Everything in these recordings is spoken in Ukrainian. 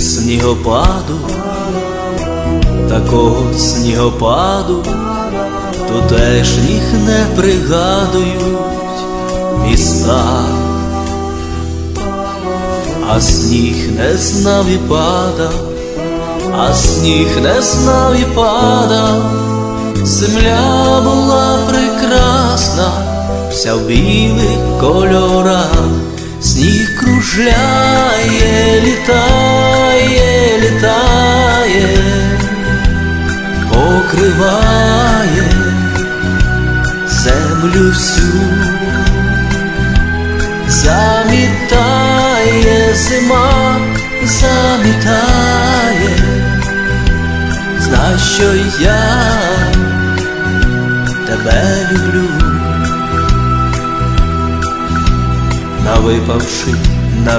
снігопаду, такого снігопаду, тутешніх не пригадують міста, а сніг не знав і падав, а сніг не знав і падав, земля була прекрасна, вся в білих кольорах, сніг кружляє, літає, літає, покриває землю всю, замітає зима, замітає, знай, що я тебе люблю. Навипавши на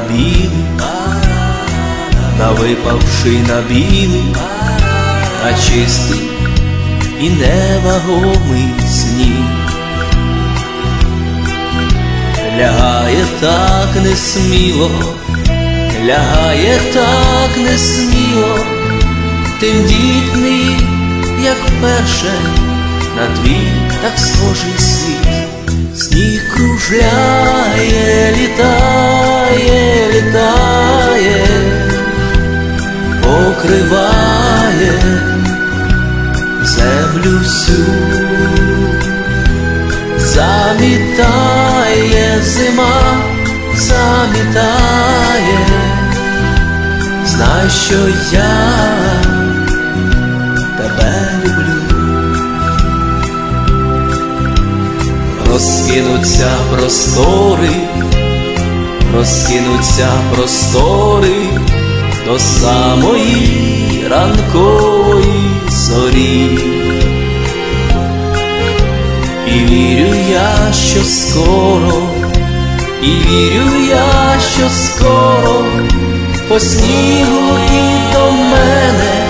білий, навипавши на білий, на чистий і невагомий сніг. Лягає так несміло, лягає так несміло, тендітний, як перше, на твій так схожий світ. Сніг кружляє, землю всю, замітає зима, замітає, знай, що я тебе люблю. Розкинуться простори, розкинуться простори до самої ранкової зорі. І вірю я, що скоро, і вірю я, що скоро по снігу і до мене